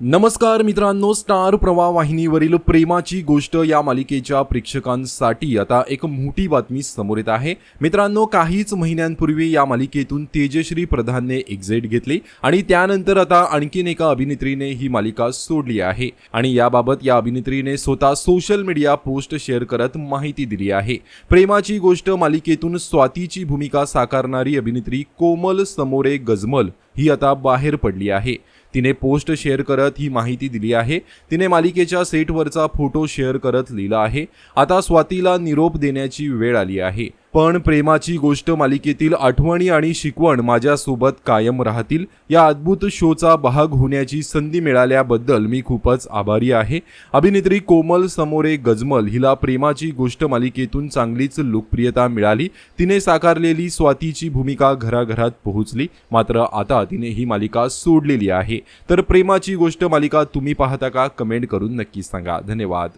नमस्कार मित्रांनो स्टार प्रवाह वाहिनीवरील प्रेमाची गोष्ट या मालिकेच्या प्रेक्षकांसाठी आता एक मोठी बातमी समोर येत आहे. मित्रांनो काहीच महिन्यांपूर्वी या मालिकेतून तेजश्री प्रधानने एक्झिट घेतली आणि त्यानंतर आता आणखीन एका अभिनेत्रीने ही मालिका सोडली आहे. आणि याबाबत या अभिनेत्रीने स्वतः सोशल मीडिया पोस्ट शेअर करत माहिती दिली आहे. प्रेमाची गोष्ट मालिकेतून स्वातीची भूमिका साकारणारी अभिनेत्री कोमल समोरे गजमल ही आता बाहेर पडली आहे. तिने पोस्ट शेअर करत ही माहिती दिली आहे. तिने मालिकेच्या सेटवरचा फोटो शेअर करत लिहिला आहे. आता स्वातीला निरोप देण्याची वेळ आली आहे. पण प्रेमाची गोष्ट मालिकेतील आठवणी आणि शिकवण माझ्यासोबत कायम राहतील. या अद्भुत शोचा भाग होण्याची संधी मिळाल्याबद्दल मी खूपच आभारी आहे. अभिनेत्री कोमल समोरे गजमल हिला प्रेमाची गोष्ट मालिकेतून चांगलीच लोकप्रियता मिळाली. तिने साकारलेली स्वातीची भूमिका घराघरात पोहोचली. मात्र आता तिने ही मालिका सोडलेली आहे. तर प्रेमाची गोष्ट मालिका तुम्ही पाहता का? कमेंट करून नक्की सांगा. धन्यवाद.